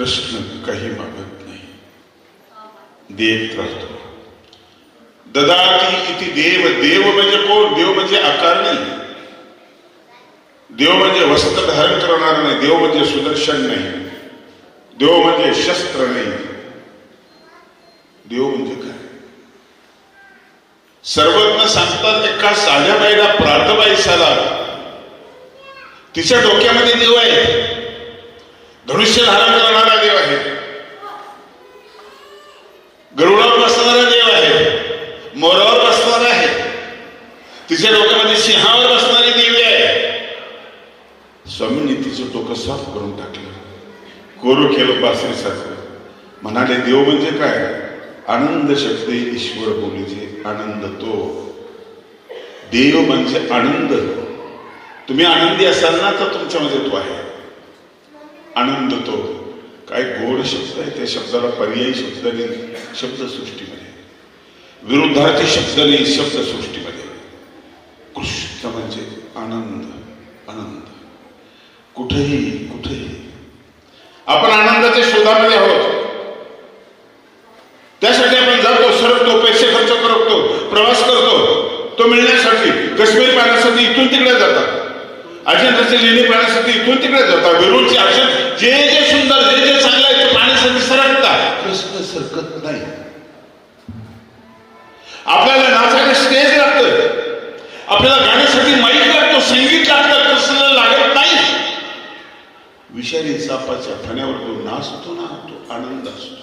कृष्ण काही मागत नाही। देत राहतो ददाती इति देव देव म्हणजे कोण देव म्हणजे आकार नाही। देव म्हणजे वस्त्र धारण करणार नाही, देव म्हणजे सुदर्शन नाही। देव म्हणजे शस्त्र नाही। देव म्हणजे काय? सर्वज्ञ सांगतात, एका साध्या बाईला प्रातबाई साला तिच्या डोक्यामध्ये देव आहे. धनुष्य धारण करणारा गरुडावर बसणारा देव आहे. मोरावर बसणारा आहे. तिच्या डोक्यामध्ये सिंहावर बसणारी देवी आहे. स्वामींनी तिचं डोकं साफ करून टाकलं. कोरू केलं बासरीसारखं म्हणाले देव म्हणजे काय? आनंद शब्द ईश्वर बोलीचे आनंद तो. देव म्हणजे आनंद? तुम्ही आनंदी असाल ना तर तुमच्यामध्ये तो आहे. आनंद तो. काय गोड शब्द आहे त्या शब्दाला पर्यायी शब्द नाही. शब्दसृष्टीमध्ये. विरुद्धार्थी शब्द नाही शब्दसृष्टीमध्ये. कृष्ण म्हणजे आनंद आनंद. कुठेही कुठेही. आपण आनंदाच्या शोधामध्ये आहोत. त्यासाठी आपण जातो सरकतो पैसे खर्च करतो प्रवास करतो. तो मिळण्यासाठी काश्मीर पाहण्यासाठी इथून तिकडे जातात. अजिंठाची लेणी पाहण्यासाठी इथून तिकडे जातात. वेरूळची अजून जे जे सुंदर जे जे चांगलं आहे ते पाहण्यासाठी सरकतात कृष्ण सरकत नाही. आपल्याला नाचायला स्टेज लागतं आपल्याला गाण्यासाठी माईक लागतो संगीत लागतं कृष्ण लागत नाही. विषारी सापाच्या फण्यावर तो नाचतो ना तो आनंद असतो.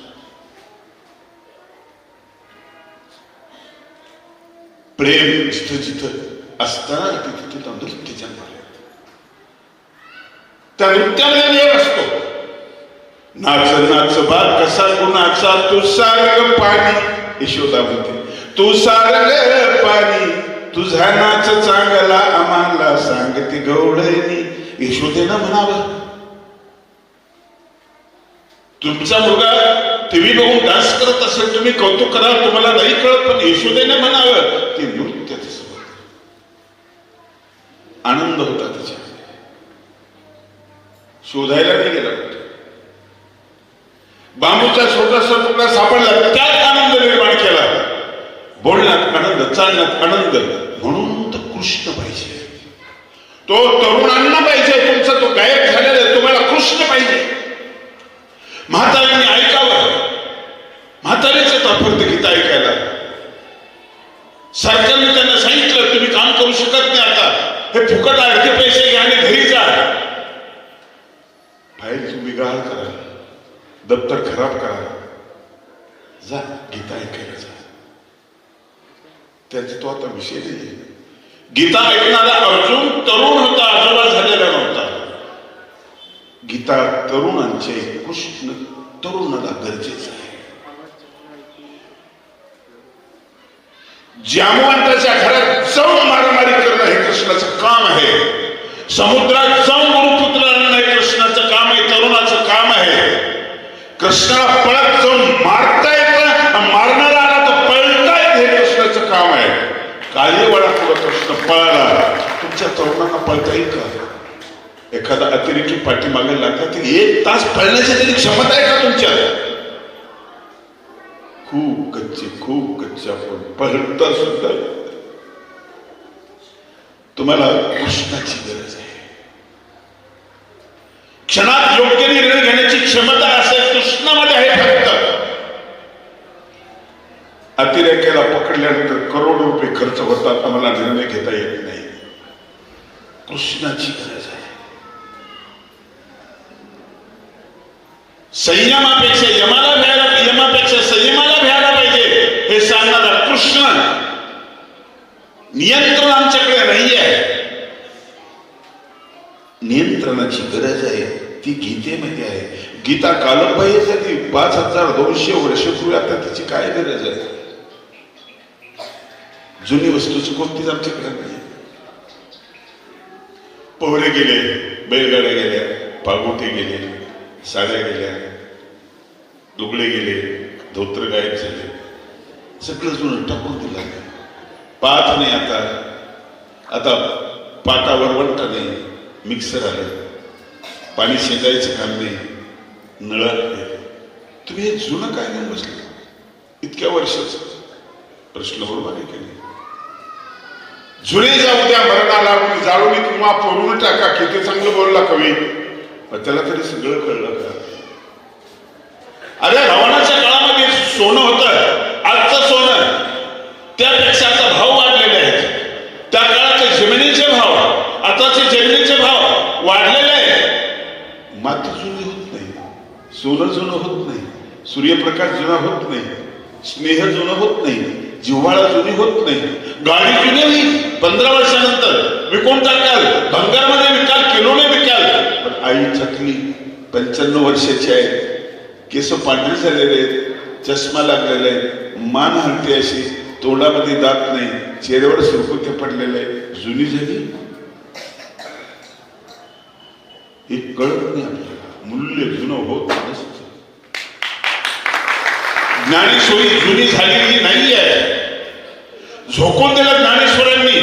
प्रेम जिथं जिथं असताना तिथे तिथं नृत्य जन्माला त्या नृत्यामध्ये देव असतो. नाच नाच बाग कसा कुणाचा तू सारग पाणी. यशोदा म्हणते तू सारग पाणी तुझा नाच चांगला आम्हाला सांगते गवळणी यशोदेनं म्हणावं तुमचा मुलगा टीव्ही बघून डान्स करत असेल तुम्ही कौतुक करा तुम्हाला नाही कळत पण यशोदेने म्हणावं ते नृत्य आनंद होता त्याच्या शोधायला नाही गेला बांबूच्या बांबूचा छोटासा तुकडा सापडला त्यात आनंद निर्माण केला. बोलण्यात आनंद चालण्यात आनंद म्हणून तर कृष्ण पाहिजे. तो तरुणांना पाहिजे तुमचा तो गायब झालेला आहे तुम्हाला कृष्ण पाहिजे. म्हाताऱ्यांनी ऐकावं. म्हातारीचं तात्पर्य गीता ऐकायला. सरकारने त्यांना सांगितलं तुम्ही काम करू शकत नाही आता. हे फुकट अर्धे पैसे घ्या आणि घरी जा. बाहेर तुम्ही गाळ करा. दप्तर खराब करा. जा गीता ऐकायला जा. त्याचा तो आता विषय नाही गीता ऐकणारा अर्जुन तरुण होता आजोबा झालेला नव्हता. गीता तरुणांचे कृष्ण तरुणाला गरजेचं आहे. जामवंताच्या घरात जाऊन मारामारी करणं हे कृष्णाचं काम आहे. समुद्रात जाऊन गुरुपुत्र आणणं हे कृष्णाचं काम आहे तरुणाचं काम आहे. कृष्णाला पळत जाऊन मारता येतं मारणारा आला तर पळता येत हे कृष्णाचं काम आहे. काही वेळा तुला कृष्ण पळाला. तुमच्या तरुणांना पळता येईल का? एखादा अतिरेकी पाठीमागे लागला तर एक तास पळण्याची तरी क्षमता आहे का तुमच्यात खूप कच्चे खूप कच्चे आपण पळता सुद्धा तुम्हाला कृष्णाची गरज आहे. क्षणात योग्य निर्णय घेण्याची क्षमता असेल कृष्णामध्ये आहे फक्त. अतिरेक्याला पकडल्यानंतर करोड रुपये खर्च होतात आम्हाला निर्णय घेता येत नाही. कृष्णाची गरज आहे. संयमापेक्षा यमाला भ्यायला यमापेक्षा संयमाला भ्यायला पाहिजे हे सांगणारा कृष्ण नियंत्रण आमच्याकडे नाही आहे नियंत्रणाची गरज आहे. ती गीतेमध्ये आहे. गीता कालबाह्यासाठी पाच हजार दोनशे वर्षपूर्वी आता तिची काय गरज आहे? जुनी वस्तूची कोणतीच आमच्याकडे नाही. पोहरे गेले बैलगाड्या गेल्या पागोटे गेले साड्या गेल्या लुगडे गेले धोत्र गायब झाले. सगळं जुनं टाकून दिलं. पाच नाही आता. आता पाटावर वंट नाही. मिक्सर आहे. पाणी शेजायचं काम नाही. नळ आहे. तुम्ही हे जुनं काय घेऊन बसले. इतक्या वर्षाचं. प्रश्न बरोबर आहे की नाही? जुने जाऊ द्या मरणाला जाळून किंवा पोरून टाका. किती चांगलं बोलला कवी. पण त्याला तरी सगळं कळलं का? अरे रावणाच्या काळामध्ये सोनं होतं. आजचं सोनं. त्यापेक्षा आता भाव वाढलेले आहेत त्या काळाचे जमिनीचे भाव आताचे जमिनीचे भाव वाढलेले आहेत माती जुनी होत नाही सोनं जुनं होत नाही सूर्यप्रकाश जुना होत नाही स्नेह जुनं होत नाही जिव्हाळा जुनी होत नाही गाडी जुनी होईल पंधरा वर्षानंतर विकून टाकाल? भंगारमध्ये विकाल किलोने विकाल. पण आई थकली पंच्याण्णव वर्षाची आहे. केस पांढरे झालेले आहेत चष्मा लागलेला आहे मान हलते अशी तोंडामध्ये दात नाही चेहऱ्यावर सुरकुते पडलेले आहे. जुनी झाली. हे कळत नाही आपल्याला. मूल्य जुनं होत ज्ञानेश्वरी जुनी झालेली नाही आहे झोकून दिलं ज्ञानेश्वरांनी.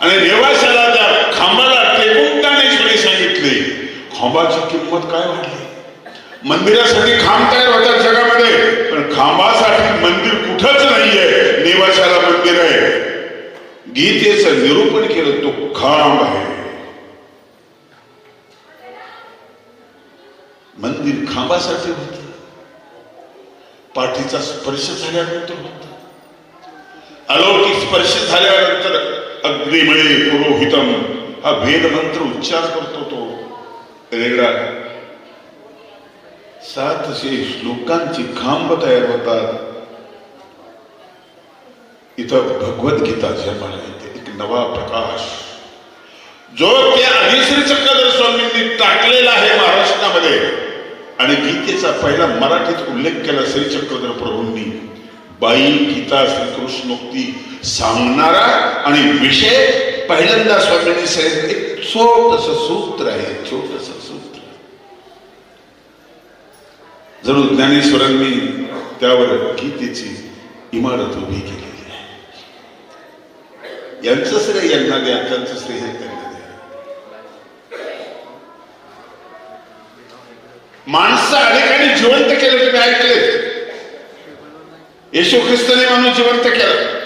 आणि देवाशाला त्या खांबाला टेकून ज्ञानेश्वरी सांगितले. खांबाची किंमत काय वाढली? मंदिरासाठी खांब तयार होतात जगामध्ये? पण खांबासाठी मंदिर कुठंच नाहीये. नेवाशाला मंदिर आहे. गीतेचं निरूपण केलं तो खांब आहे. मंदिर खांबासाठी होत. पाठीचा स्पर्श झाल्यानंतर होत. अलौकिक स्पर्श झाल्यानंतर अग्निमळे पुरोहितम हा वेद मंत्र उच्चार करतो तो. रेगडा सातशे श्लोकांची खांब तयार होतात. इथं भगवद्गीता जन्माला येते. एक नवा प्रकाश. जो त्या अभिश्री चक्रधर स्वामींनी टाकलेला आहे महाराष्ट्रामध्ये आणि गीतेचा पहिला मराठीत उल्लेख केला श्री चक्रधर प्रभूंनी बाई गीता श्रीकृष्णोक्ती सांगणारा आणि विषय पहिल्यांदा स्वामींनी सांगितलं एक छोटस सूत्र आहे छोटस सूत्र. जरूर ज्ञानेश्वरांनी त्यावर गीतेची इमारत उभी केलेली आहे. यांचं श्रेय यांना द्या त्यांचं श्रेय असं अनेकांनी जिवंत केलं तुम्ही ऐकले. येशू ख्रिस्ताने माणूस जिवंत केला.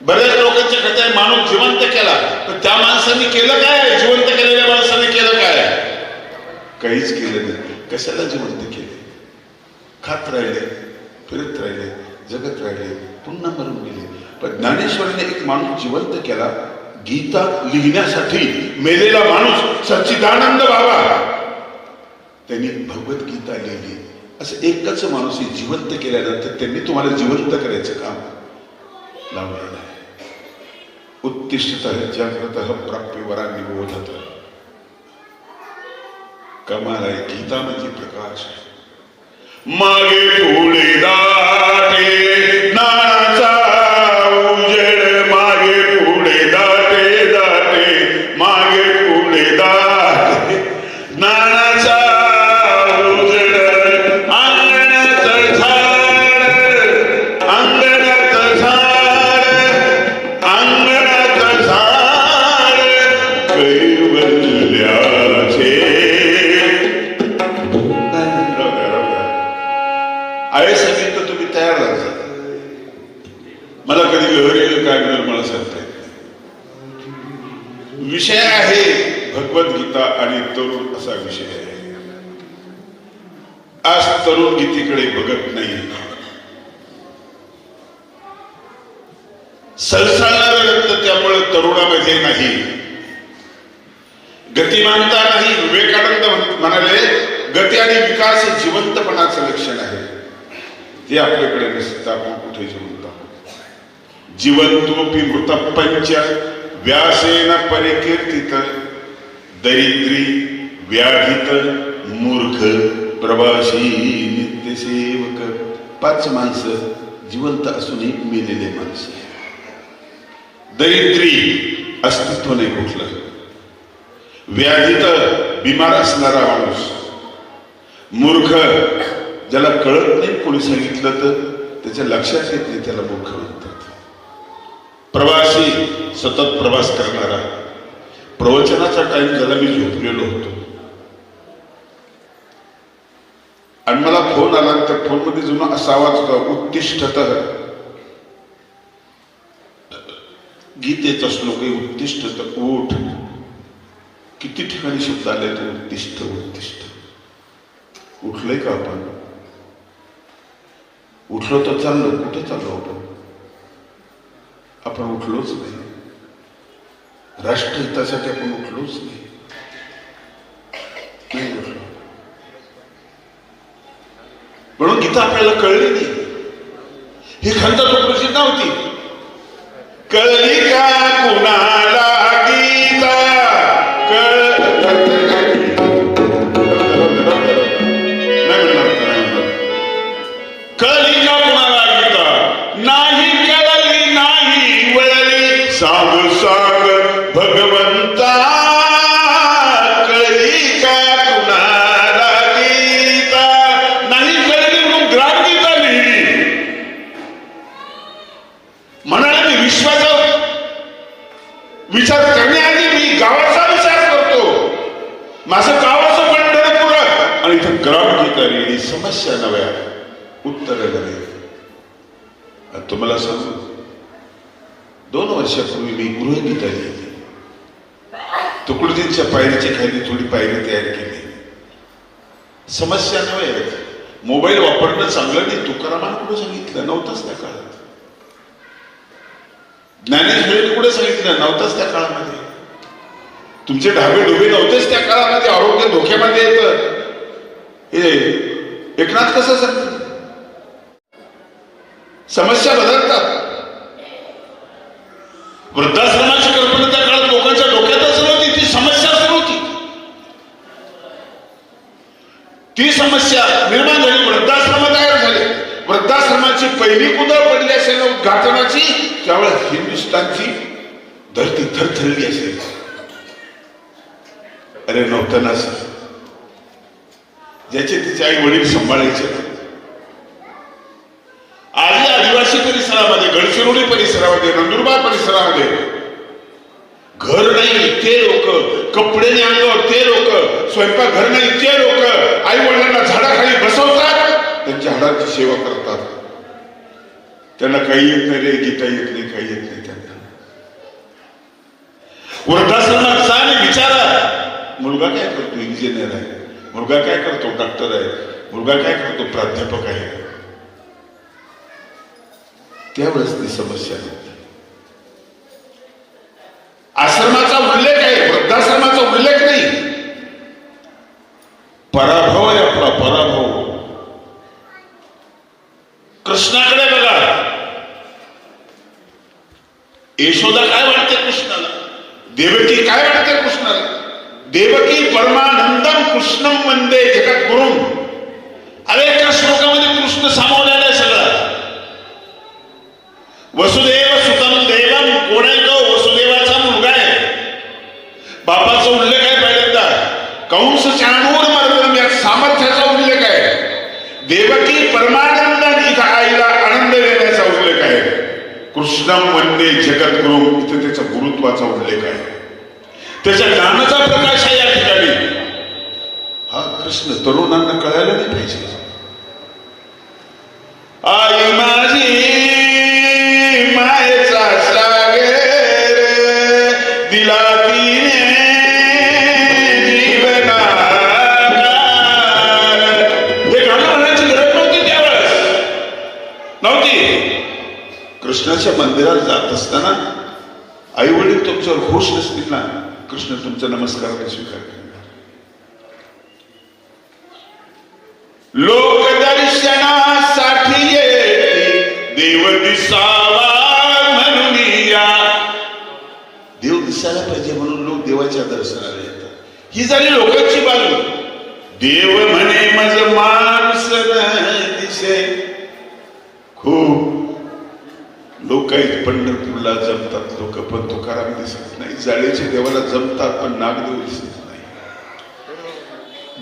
बऱ्याच लोकांच्या कथा आहे माणूस जिवंत केला. पण त्या माणसाने केलं काय? जिवंत केलेल्या माणसाने केलं काय? काहीच केलं नाही. कशाला जिवंत केले? खात राहिले फिरत राहिले जगत राहिले पुन्हा मरून गेले. पण ज्ञानेश्वरीने एक माणूस जिवंत केला. गीता लिहिण्यासाठी मेलेला माणूस सच्चिदानंद व्हावा त्यांनी भगवद्गीता लिहिली. असं एकच माणूस जिवंत केल्या जातं त्यांनी तुम्हाला जिवंत करायचं काम लावलेलं आहे. उत्तिष्ठत जागृत प्राप्य वरांनी बोधत कमाल आहे. गीता म्हणजे प्रकाश आहे. मागे मला लहरी काय मिळेल मला सांगता येत विषय आहे भगवद्गीता आणि तरुण असा विषय आहे. आज तरुण गीतेकडे बघत नाही. सळसळणारं रक्त त्यामुळे तरुणामध्ये नाही. गतिमानता नाही. विवेकानंद म्हण- म्हणाले गती आणि विकास हे जिवंतपणाचं लक्षण आहे. ते आपल्याकडे नसतं आपण कुठे जिवंत आहोत जिवंतोपी व्यासेन परिकीर्तित दरिद्री व्याधित मूर्ख प्रवासी नित्यसेवक पाच माणसं जिवंत असूनही मेलेले माणसं दरिद्री अस्तित्व नाही कुठलं. व्याधित बिमार असणारा माणूस. मूर्ख ज्याला कळत नाही कोणी सांगितलं तर त्याच्या लक्षात येत नाही त्याला मूर्ख प्रवासी सतत प्रवास करणारा. प्रवचनाचा टाइम झाला मी झोपलेलो होतो. आणि मला फोन आला तर फोनमध्ये जुना असा आवाज होता उत्तिष्ठत गीतेचा श्लोक आहे उत्तिष्ठत उठ. किती ठिकाणी शब्द आले तर उत्तिष्ठ उत्तिष्ठ. उठलंय का आपण? उठलो तर चाललो कुठे चाललो आपण? आपण उठलोच नाही. राष्ट्रहितासाठी आपण उठलोच नाही. उठलो म्हणून गीता आपल्याला कळली नाही. ही खंत तो होती आणि समस्या नव्या उत्तर नव्हे तुम्हाला सांगू दोन वर्षापूर्वी मी गृहगीता लिहिली तुकडोजींच्या पायरीच्या खाली थोडी पायरी तयार केली समस्या नव्हे मोबाईल वापरणं चांगलं नाही तुकारामानं कुठं सांगितलं नव्हतंच त्या काळात ज्ञानेश्वरीने कुठे सांगितलं नव्हतंच त्या काळामध्ये तुमचे ढाबे डुबे नव्हतेच त्या काळामध्ये आरोग्य धोक्यामध्ये येतं हे एकनाथ कसं सांगत? समस्या बदलतात. वृद्धाश्रमाची कल्पना त्या काळात लोकांच्या डोक्यातच नव्हती ती समस्या नव्हती ती समस्या निर्माण झाली वृद्धाश्रम तयार झाले. वृद्धाश्रमाची पहिली कुदळ पडली असेल उद्घाटनाची त्यावेळेस हिंदुस्थानची धरती थरथरली असेल. अरे नव्हतं ना सर. ज्याचे तिचे आई वडील सांभाळायचे. आधी आदिवासी परिसरामध्ये गडचिरोली परिसरामध्ये नंदुरबार परिसरामध्ये घर नाही ते लोक. कपडे नाही अंगावर ते लोक. स्वयंपाक घर नाही ते लोक. आई वडिलांना झाडाखाली बसवतात. त्यांच्या हाडाची सेवा करतात. त्यांना काही येत नाही रे गीता येत नाही काही येत नाही त्यांना. वृद्धाश्रमात जा आणि विचारा. मुलगा काय करतो इंजिनियर आहे. मुलगा काय करतो? डॉक्टर आहे. मुलगा काय करतो? प्राध्यापक आहे. त्यावेळेस ती समस्या नव्हती आश्रमाचा उल्लेख आहे. वृद्धाश्रमाचा उल्लेख नाही. पराभव आहे आपला पराभव. कृष्णाकडे बघा. यशोदा काय वाटते कृष्णाला? देवकी काय वाटते कृष्णाला? देवकी परमानंदम कृष्णम वंदे जगत गुरुम. अरे एका श्लोकामध्ये कृष्ण सामावलेला आहे सगळा. वसुदेव सुतम देवम कोण आहे तो? वसुदेवाचा मुलगा आहे. बापाचा उल्लेख आहे पहिल्यांदा. कंस चाणूर मर्दम या सामर्थ्याचा उल्लेख आहे. देवकी परमानंदाने इथं आईला आनंद देण्याचा उल्लेख आहे. कृष्णम वंदे जगद्गुरु इथे त्याचा गुरुत्वाचा उल्लेख आहे. त्याच्या ज्ञानाचा प्रकाश आहे या ठिकाणी. हा कृष्ण तरुणांना कळायला नाही पाहिजे. आई माझी मायेचा दिला. हे कृष्णाच्या मंदिरात जात असताना आई वडील तुमच्यावर खुश नसतील ना? कृष्ण तुमचा नमस्कार स्वीकार करणार. लोक दर्शनासाठी देव दिसावा म्हणून देव दिसायला पाहिजे म्हणून लोक देवाच्या दर्शनाला येतात. ही झाली लोकांची बाजू. देव म्हणे मज माणस दिसे. खूप लोक आहेत पंढरपूरला जमतात लोक पण तुकाराम दिसत नाही. जाळीचे देवाला जमतात पण नागदेव दिसत नाही.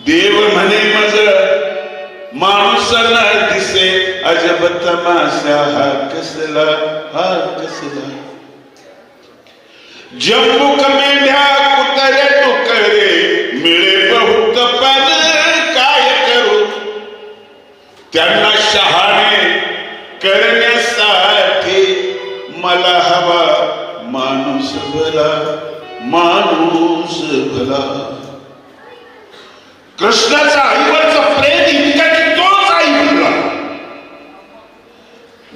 देव म्हणे मज माणूसाला दिसे अजब तमाशा हा कसला हा कसला. जम्बुक कमेंढ्या कुतरे टोकरे मिळे बहुत पण काय करू? त्यांना शहाणे करण्यासाठी मला हवा माणूस भला माणूस भला. कृष्णाचा आईवरचा प्रेम इतका की तोच आई म्हणला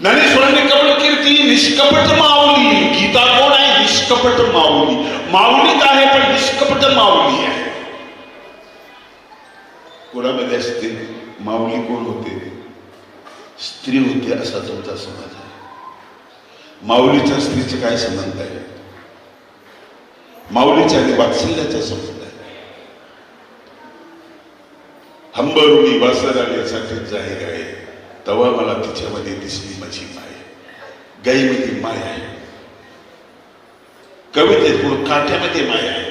ज्ञानेश्वरांनी कीर्ती निष्कपट माऊली. गीता कोण आहे? निष्कपट माऊली. माऊलीत आहे पण निष्कपट माऊली आहे. कोणामध्ये असते माऊली कोण होते? स्त्री होते असा तुमचा समाज माऊलीच्या स्त्रीचे काय संबंध आहे. माऊलीच्या आणि वात्सल्याचा संबंध आहे. हंबरुणी वासराण्यासाठी जाहीर आहे. तेव्हा मला तिच्यामध्ये दिसली माझी माय. गाईमध्ये माय आहे. कवितेत पुढे काठ्यामध्ये माय आहे.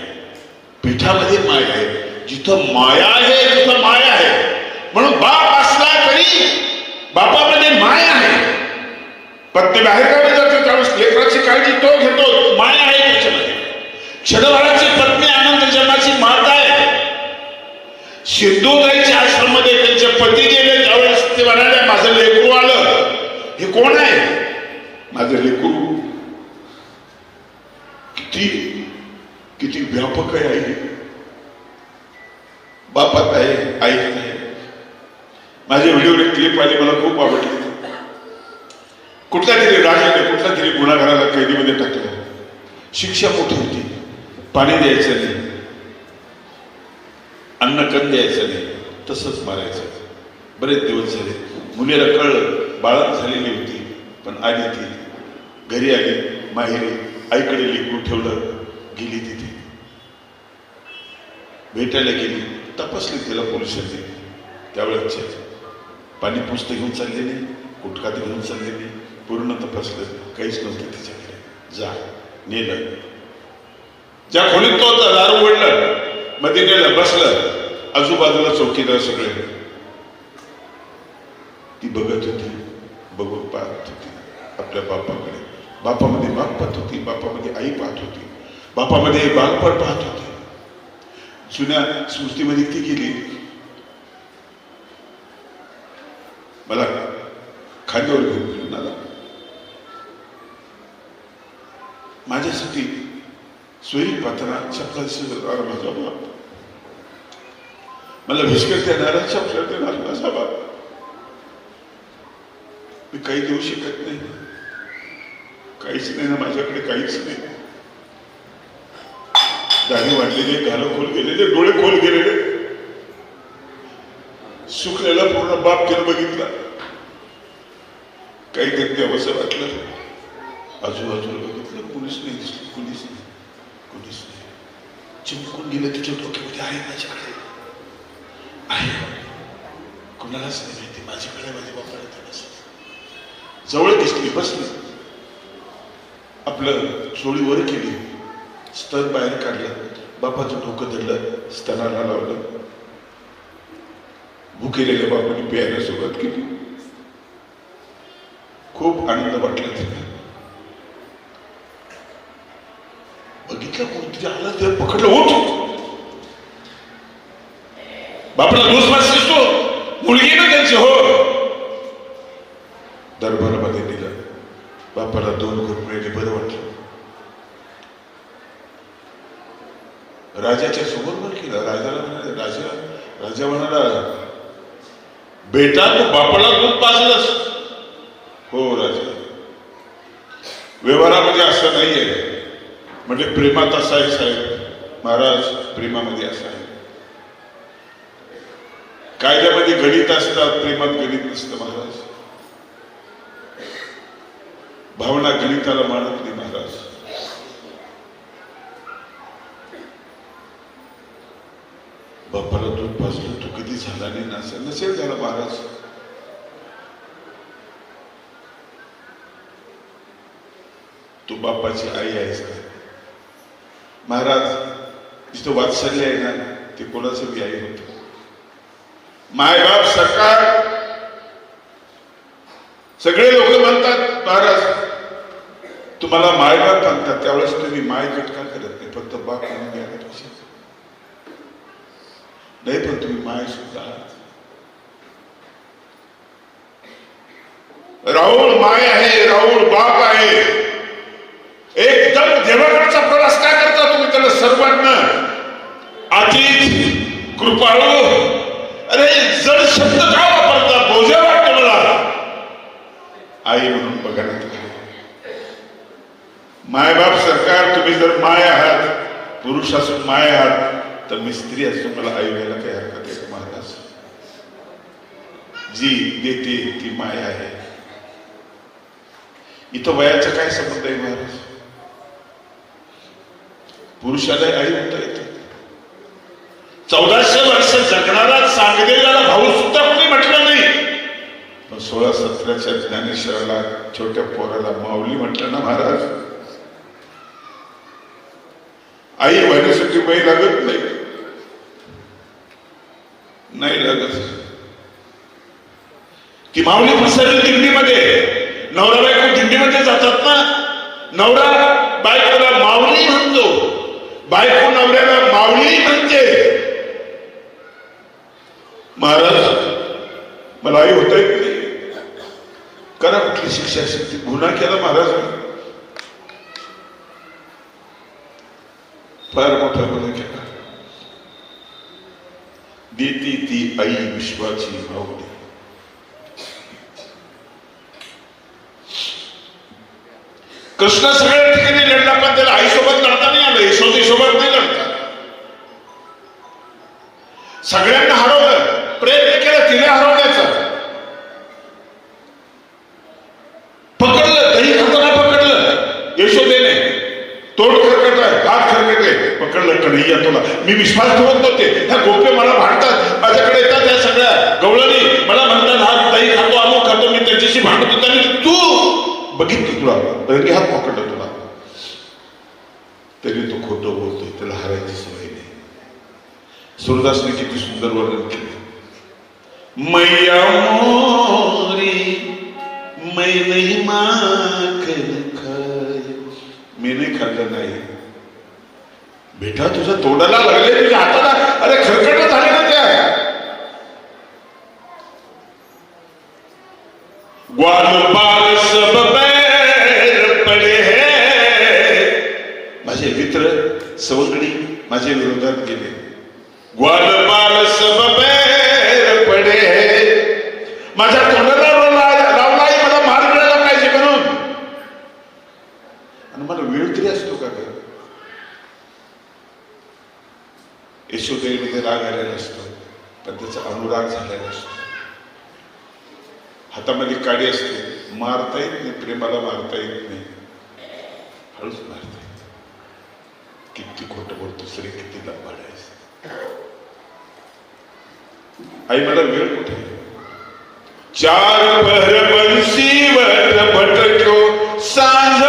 पिठामध्ये माय आहे. जिथं माया आहे तिथं माय आहे. म्हणून बाप असला तरी बापामध्ये माय आहे. ते बाहेर गावी लेकराची काळजी तो घेतो माय आहे त्याच्यामध्ये. क्षणभराची पत्नी आनंद जन्माची माता आहे. सिंधुताईच्या आश्रममध्ये त्यांचे पती गेले त्यावेळेस ते म्हणाले माझं लेकरू आलं. हे कोण आहे? माझं लेकरू. किती किती व्यापक आहे आई. बापात आहे आईत आहे माझ्या व्हिडिओ क्लिप आली मला खूप आवडली. कुठल्या तरी राजाने कुठल्या तरी गुन्हागाराला कैदीमध्ये टाकलं. शिक्षा मोठी होती? पाणी द्यायचं नाही. अन्न कण द्यायचं नाही. तसंच मारायचं. बरेच दिवस झाले. मुलीला कळलं बाळक झालेली होती पण आली ती. घरी आली माहेरी आईकडे लेकरू ठेवलं गेली तिथे. भेटायला गेली तपासली तिला पोलिसांनी. त्यावेळेस पाणी पुस्तक घेऊन चालले नाही गुटखात घेऊन चालले नाही. पूर्ण तपासलं काहीच नव्हतं तिच्याकडे. जा नेलं. ज्या खोलीत तो होता दारू उघडलं मध्ये नेलं बसलं. आजूबाजूला चौकीदार सगळे. ती बघत होती बघून पाहत होती आपल्या बापाकडे. बापामध्ये बाप पाहत होती बापामध्ये आई पाहत होती. बापामध्ये बालपण पाहत होती. जुन्या स्मृतीमध्ये ती गेली. मला खांद्यावर घेऊन आला माझ्यासाठी सोयी पात्रा चपला माझा बाप. मला भिस्कर देणारा चपला देणार माझा बाप. मी काही देऊ शकत नाही. काहीच नाही ना माझ्याकडे काहीच नाही. दाणे वाढलेले गालं खोल गेलेले डोळे खोल गेलेले. सुकलेला पूर्ण बाप केलं बघितला. काही देत असं वाटलं. आजूबाजूला कुणीच नाही दिसलं कुणीच नाही कुणीच नाही चिमकून गेलं तिच्या डोक्यामध्ये आहे माझ्याकडे आहे कुणालाच नाही माहिती माझ्याकडे माझ्या बापाला तर नसेल जवळ दिसली बसली आपलं चोळी वर केली स्तन बाहेर काढलं बापाचं डोकं धरलं स्तनाला लावलं भुकेलेल्या बापाने प्यायला सुरुवात केली खूप आनंद वाटला तिला कुठल्या कोण तिच्या आला पकडलं होत बापाला दोष मास दिसतो मुलगी ना त्यांची हो. दरबारामध्ये दिलं. बापाला दोन गुण मिळाले बरं वाटलं. राजाच्या समोर पण केलं. राजाला म्हणाले राजा राजा म्हणाला बेटा तू बापाला दूध पाजलंस. हो राजा. व्यवहारामध्ये असं नाहीये. म्हणजे प्रेमात असा आहे साहेब. महाराज प्रेमामध्ये असा आहे. कायद्यामध्ये गणित असतात प्रेमात गणित नसतं महाराज. भावना गणिताला मानत नाही महाराज. बापाला तू पाजलं तू कधी झाला नाही नसेल नसेल झाला महाराज. तू बापाची आई आहेस का? महाराज जिथं वात्सल्य आहे ना ते कोणाचं बी आई होत? मायबाप सरकार! सगळे लोक म्हणतात महाराज तुम्हाला मायबाप म्हणतात त्यावेळेस तुम्ही माय कटका करत नाही? फक्त बाप म्हणून द्यायला पाहिजे नाही पण तुम्ही माय सुद्धा आहात. राहुल माय आहे राहुल बाप आहे. एकदम देवाकडचा प्रवास काय करता तुम्ही त्याला सर्वांना? आधीच कृपाळू. अरे जड शब्द का वापरता? बोजे वाटत मला. आई म्हणून बघा मायबाप सरकार तुम्ही जर माय आहात पुरुष असून माय आहात तर मी स्त्री असून मला आई व्हायला काही हरकत आहे महाराज जी देते ती माय आहे. इथं वयाचा काय संबंध आहे महाराज? पुरुषाला आई होता येते. चौदाशे वर्ष जगणारा चांगदेवाला भाऊ सुद्धा कोणी म्हटलं नाही. पण सोळा सतराच्या ज्ञानेश्वराला छोट्या पोराला माऊली म्हटलं ना महाराज? आई होण्यासाठी वय लागत नाही. नाही लागत. ती माऊली पसरली दिंडीमध्ये. नवरा बायको दिंडीमध्ये जातात ना? नवरा बायकोला माऊली म्हणतो. बायको नवऱ्याला मावळी म्हणजे महाराज मला आई होता करा कुठली शिक्षा असेल ती. गुन्हा केला महाराज फार मोठा गुन्हा केला. देती ती आई विश्वाची मावली कृष्ण सगळे ठिकाणी लढला पण त्याला आईसोबत लढता नाही आलं यशोदेसोबत नाही लढता. सगळ्यांना हरवलं प्रयत्न केला तिने हरवण्याचा पकडलं दही खाताना पकडलं. यशोदेने तोंड खरकट आहे हात खरकटे पकडलं कन्हैया तुला मी विश्वास ठेवत नव्हते. ह्या गोप्य मला भांडतात. माझ्याकडे येतात त्या सगळ्या गवळणी. मला म्हणतात हा दही खातो अमुक खातो मी त्याच्याशी भांडत. होतो आणि तू बघितलं तुला? रंगी हात पकडलं खोटं बोलतोय त्याला हरायची सवय नाही. सूरदासने किती सुंदर वर्णन केले. मैया मोरी मै नाही माखन खाय. मी नाही खाल्लं नाही. बेटा तुझ्या तोंडाला लागले तुझ्या हाताला. अरे खरकट झाले ना त्या. ग्वाल बाल माझे विरोधात गेले. ग्वाल बाल सब बैर पडे. है माझ्या तोंडाला लावला लावलाही मला मार मिळाला पाहिजे म्हणून. आणि मला वेळ तरी असतो का ग? यशोदेवीमध्ये राग आलेला असतो पण त्याचा अनुराग झालेला असतो हातामध्ये काडी असते मारता येत नाही प्रेमाला मारता येत नाही. हळूच मारता येत. किती खोटं बोलतो किती लंबाड आहे आई मला वेळ कुठे? चार पहर बंसीवर भटक्यो सांझ